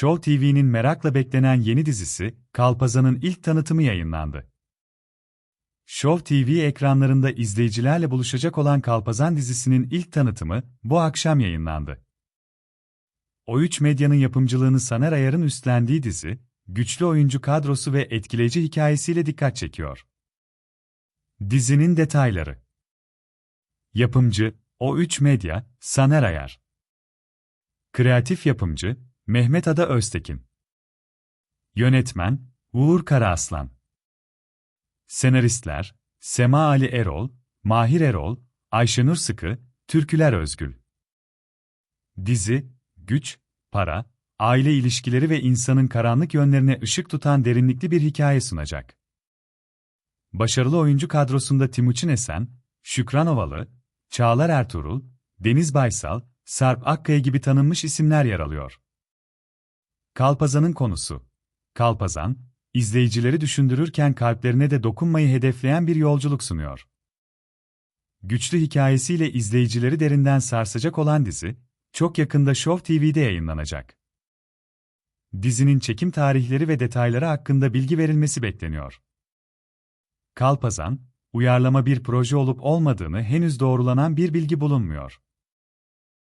Show TV'nin merakla beklenen yeni dizisi, Kalpazan'ın ilk tanıtımı yayınlandı. Show TV ekranlarında izleyicilerle buluşacak olan Kalpazan dizisinin ilk tanıtımı, bu akşam yayınlandı. O3 Medya'nın yapımcılığını Saner Ayar'ın üstlendiği dizi, güçlü oyuncu kadrosu ve etkileyici hikayesiyle dikkat çekiyor. Dizinin detayları Yapımcı, O3 Medya, Saner Ayar Kreatif yapımcı, Mehmet Ada Öztekin Yönetmen, Uğur Karaaslan Senaristler, Sema Ali Erol, Mahir Erol, Ayşenur Sıkı, Türküler Özgül Dizi, güç, para, aile ilişkileri ve insanın karanlık yönlerine ışık tutan derinlikli bir hikaye sunacak. Başarılı oyuncu kadrosunda Timuçin Esen, Şükran Ovalı, Çağlar Ertuğrul, Deniz Baysal, Sarp Akkaya gibi tanınmış isimler yer alıyor. Kalpazan'ın konusu Kalpazan, izleyicileri düşündürürken kalplerine de dokunmayı hedefleyen bir yolculuk sunuyor. Güçlü hikayesiyle izleyicileri derinden sarsacak olan dizi, çok yakında Show TV'de yayınlanacak. Dizinin çekim tarihleri ve detayları hakkında bilgi verilmesi bekleniyor. Kalpazan, uyarlama bir proje olup olmadığını henüz doğrulanan bir bilgi bulunmuyor.